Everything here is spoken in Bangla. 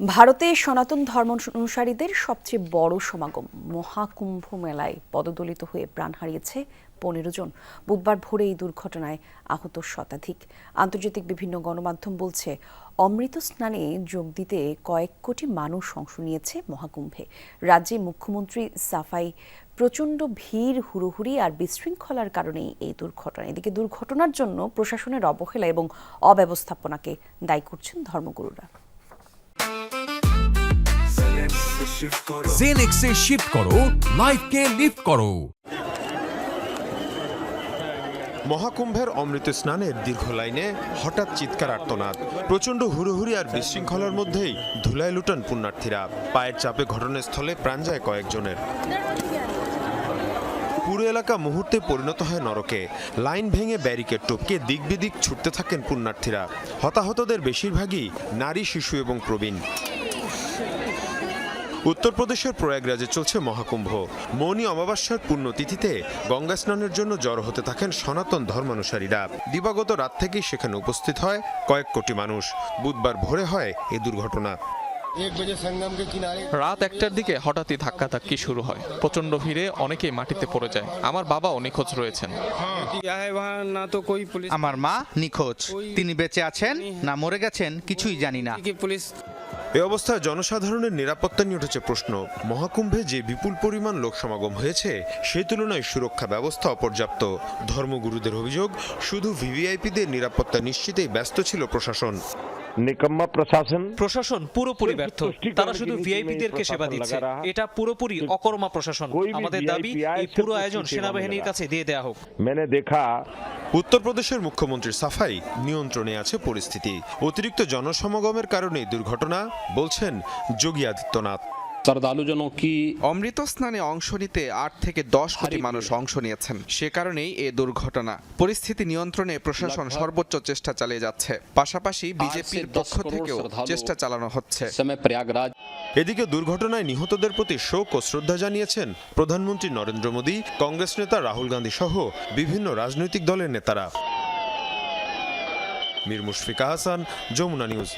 ভারতে সনাতন ধর্ম অনুসারীদের সবচেয়ে বড় সমাগম, মহাকুম্ভ মেলায় পদদলিত হয়ে প্রাণ হারিয়েছে পনেরো জন। বুধবার ভোরে এই দুর্ঘটনায় আহত শতাধিক। আন্তর্জাতিক বিভিন্ন গণমাধ্যম বলছে, অমৃত স্নানে যোগ দিতে কয়েক কোটি মানুষ অংশ নিয়েছে মহাকুম্ভে। রাজ্যে মুখ্যমন্ত্রী সাফাই প্রচণ্ড ভিড়, হুড়োহুড়ি আর বিশৃঙ্খলার কারণেই এই দুর্ঘটনা। এদিকে দুর্ঘটনার জন্য প্রশাসনের অবহেলা এবং অব্যবস্থাপনাকে দায়ী করছেন ধর্মগুরুরা। জেনেক্সে শিফট করো লাইফকে লিফট করো। মহাকুম্ভের অমৃত স্নানের দীর্ঘ লাইনে হঠাৎ চিৎকার আর্তনাদ। প্রচণ্ড হুড়োহুড়ি আর বিশৃঙ্খলার মধ্যেই ধুলায় লুটান পুণ্যার্থীরা। পায়ের চাপে ঘটনাস্থলে প্রাণ যায় কয়েকজনের। পুরো এলাকা মুহূর্তে পরিণত হয় নরকে। লাইন ভেঙে ব্যারিকেড টপকে দিক বিদিক ছুটতে থাকেন পুণ্যার্থীরা। হতাহতদের বেশিরভাগই নারী শিশু এবং প্রবীণ। উত্তরপ্রদেশের প্রয়াগরাজে চলছে মহাকুম্ভ। মৌনী অমাবস্যার পুণ্যতিথিতে গঙ্গা স্নানের জন্য জড়ো হতে থাকেন সনাতন ধর্মানুসারীরা। দিবাগত রাত থেকেই সেখানে উপস্থিত হয় কয়েক কোটি মানুষ। বুধবার ভোরে হয় এই দুর্ঘটনা। রাত একটার দিকে হঠাৎই ধাক্কাধাক্কি শুরু হয়। প্রচণ্ড ভিড়ে অনেকেই মাটিতে পড়ে যায়। আমার বাবাও নিখোঁজ রয়েছেন। আমার মা নিখোঁজ। তিনি বেঁচে আছেন না মরে গেছেন কিছুই জানি না। পুলিশ এ অবস্থায় জনসাধারণের নিরাপত্তা নিয়ে উঠেছে প্রশ্ন। মহাকুম্ভে যে বিপুল পরিমাণ লোক সমাগম হয়েছে সে তুলনায় সুরক্ষা ব্যবস্থা অপর্যাপ্ত। ধর্মগুরুদের অভিযোগ শুধু ভিভিআইপিদের নিরাপত্তা নিশ্চিতেই ব্যস্ত ছিল প্রশাসন। নিকম্মা প্রশাসন প্রশাসন পুরোপুরি ব্যর্থ। তারা শুধু ভিআইপিদেরকে সেবা দিচ্ছে। এটা পুরোপুরি অকর্মা প্রশাসন। আমাদের দাবি এই পুরো আয়োজন সেনাবাহিনীর কাছে দিয়ে দেয়া হোক। মেনে দেখা। উত্তরপ্রদেশের মুখ্যমন্ত্রী সাফাই নিয়ন্ত্রণে আছে পরিস্থিতি। অতিরিক্ত জনসমাগমের কারণে দুর্ঘটনা বলছেন যোগী আদিত্যনাথ। অমৃত স্নানে অংশ নিতে আট থেকে দশ কোটি মানুষ অংশ নিয়েছেন। সে কারণেই এ দুর্ঘটনা। পরিস্থিতি নিয়ন্ত্রণে প্রশাসন সর্বোচ্চ চেষ্টা চালিয়ে যাচ্ছে। পাশাপাশি বিজেপির পক্ষ থেকেও চেষ্টা চালানো হচ্ছে। এদিকে দুর্ঘটনায় নিহতদের প্রতি শোক ও শ্রদ্ধা জানিয়েছেন প্রধানমন্ত্রী নরেন্দ্র মোদী কংগ্রেস নেতা রাহুল গান্ধী সহ বিভিন্ন রাজনৈতিক দলের নেতারা। মীর মুশফিকা হাসান যমুনা নিউজ।